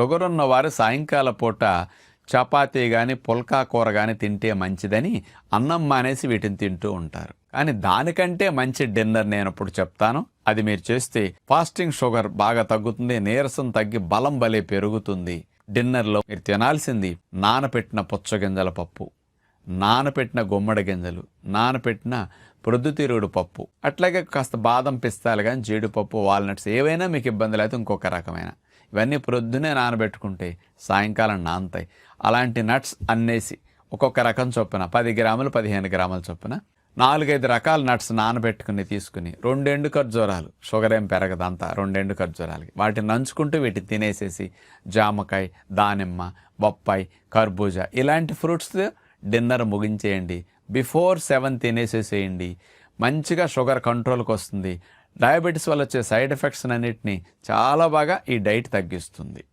Sugar ఉన్నవారు సాయంకాల పూట చపాతీ కానీ పుల్కా కూర కానీ తింటే మంచిదని అన్నం మానేసి వీటిని తింటూ ఉంటారు. కానీ దానికంటే మంచి డిన్నర్ నేను ఇప్పుడు చెప్తాను. అది మీరు చేస్తే ఫాస్టింగ్ షుగర్ బాగా తగ్గుతుంది నీరసం తగ్గి బలం బలే పెరుగుతుంది. డిన్నర్లో మీరు తినాల్సింది నానపెట్టిన పుచ్చగింజల పప్పు. నానపెట్టిన గుమ్మడి గింజలు నానపెట్టిన ప్రొద్దుతిరుగుడు పప్పు అట్లాగే కాస్త బాదం పిస్తాలు కానీ జీడిపప్పు వాల్నట్స్ ఏవైనా మీకు ఇబ్బంది లేదు ఇంకొక రకమైన. ఇవన్నీ ప్రొద్దునే నానబెట్టుకుంటే సాయంకాలం నానతాయి. అలాంటి నట్స్ అన్నేసి ఒక్కొక్క రకం చొప్పున పది గ్రాములు పదిహేను గ్రాముల చొప్పున నాలుగైదు రకాల నట్స్ నానబెట్టుకుని తీసుకుని రెండెండు ఖర్జూరాలు షుగర్ ఏం పెరగదు అంతా రెండెండు ఖర్జూరాలకి. వాటిని నంచుకుంటూ వీటిని తినేసేసి జామకాయ దానిమ్మ బొప్పాయి కర్బూజా ఇలాంటి ఫ్రూట్స్ డిన్నర్ ముగించేయండి. బిఫోర్ సెవెన్ తినేసేసేయండి. మంచిగా షుగర్ కంట్రోల్కి వస్తుంది డయాబెటీస్ వల్ల వచ్చే సైడ్ ఎఫెక్ట్స్ అన్నిటిని చాలా బాగా ఈ డైట్ తగ్గిస్తుంది.